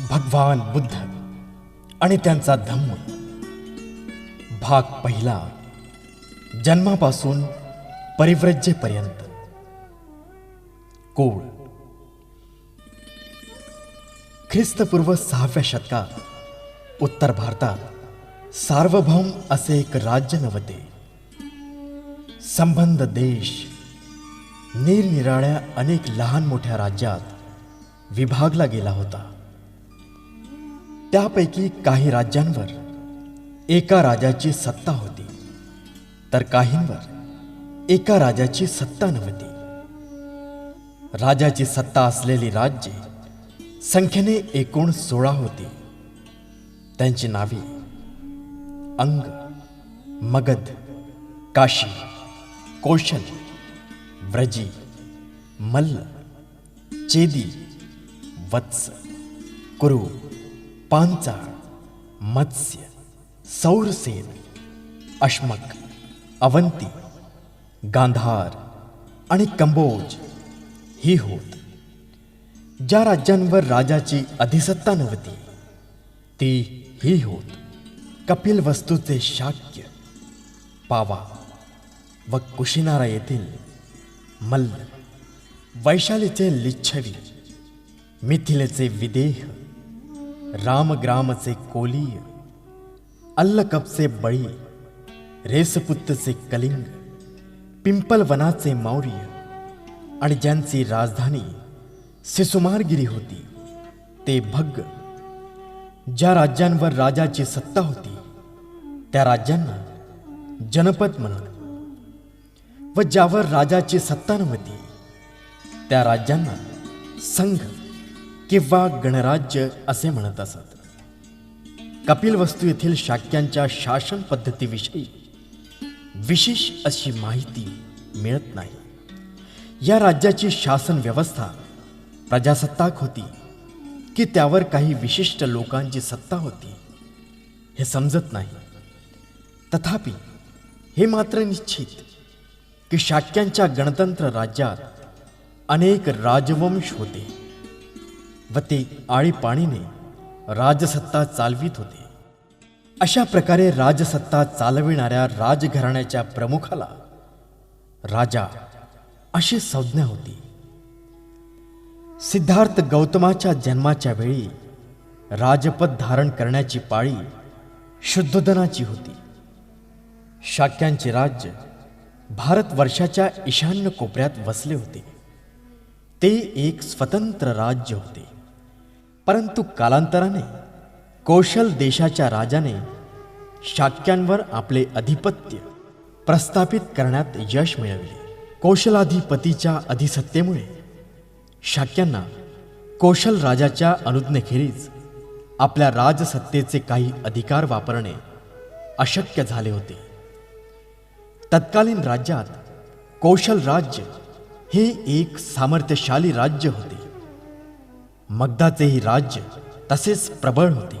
भगवान बुद्ध आणि त्यांचा धम्म. भाग पहिला जन्मापासून परिव्रज्येपर्यंत. कोळ. ख्रिस्तपूर्व सहाव्या शतकात उत्तर भारतात सार्वभौम असे एक राज्य नव्हते. संबंध देश निरनिराळ्या अनेक लहान मोठ्या राज्यात विभागला गेला होता. त्यापैकी काही राज्यांवर एका राजाची सत्ता होती तर काहींवर एका राजाची सत्ता नव्हती. राजाची सत्ता असलेली राज्ये संख्येने एकूण सोळा होती. त्यांची नावे अंग मगध काशी कौशल व्रजी मल्ल चेदी वत्स कुरु पांचाळ मत्स्य सौरसेन अश्मक अवंती गांधार आणि कंबोज ही होत. ज्या राज्यांवर राजाची अधिसत्ता नव्हती ती ही होत. कपिल वस्तूचे शाक्य पावा व कुशिनारा येथील मल्ल वैशालीचे लिच्छवी मिथिलेचे विदेह रामग्रामचे कोलीय अल्लकपचे बळी रेसपुत्तचे कलिंग पिंपलवनाचे मौर्य आणि ज्यांची राजधानी सिसुमारगिरी होती ते भग्ग। ज्या राज्यांवर राजाची सत्ता होती त्या राज्यांना जनपद म्हणत व ज्यावर राजाची सत्ता नव्हती त्या राज्यांना संघ। किंवा गणराज्य असे म्हणत असत. कपिलवस्तू येथील शाक्यांच्या शासन पद्धतीविषयी विशेष अशी माहिती मिळत नाही. या राज्याची शासन व्यवस्था प्रजासत्ताक होती की त्यावर काही विशिष्ट लोकांची सत्ता होती हे समजत नाही. तथापि हे मात्र निश्चित की शाक्यांच्या गणतंत्र राज्यात अनेक राजवंश होते. व ते आळीपाणीने राजसत्ता चालवित होते. अशा प्रकारे राजसत्ता चालविणाऱ्या राजघराण्याच्या प्रमुखाला राजा अशी संज्ञा होती. सिद्धार्थ गौतमाच्या जन्माच्या वेळी राजपद धारण करण्याची पाळी शुद्धोदनाची होती. शाक्यांचे राज्य भारतवर्षाच्या ईशान्य कोपऱ्यात वसले होते. ते एक स्वतंत्र राज्य होते. परंतु कालांतराने कौशल देशाच्या राजाने शाक्यांवर आपले अधिपत्य प्रस्थापित करण्यात यश मिळवले. कौशलाधिपतीच्या अधिसत्तेमुळे शाक्यांना कौशल राजाच्या अनुज्ञेखेरीज आपल्या राजसत्तेचे काही अधिकार वापरणे अशक्य झाले होते. तत्कालीन राज्यात कौशल राज्य हे एक सामर्थ्यशाली राज्य होते. मगधाचेही राज्य तसेच प्रबळ होते.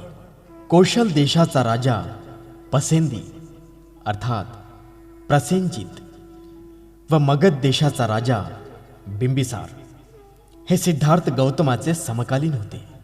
कौशल देशाचा राजा पसेंदी अर्थात प्रसेनजित व मगध देशाचा राजा बिंबिसार. हे सिद्धार्थ गौतमाचे समकालीन होते.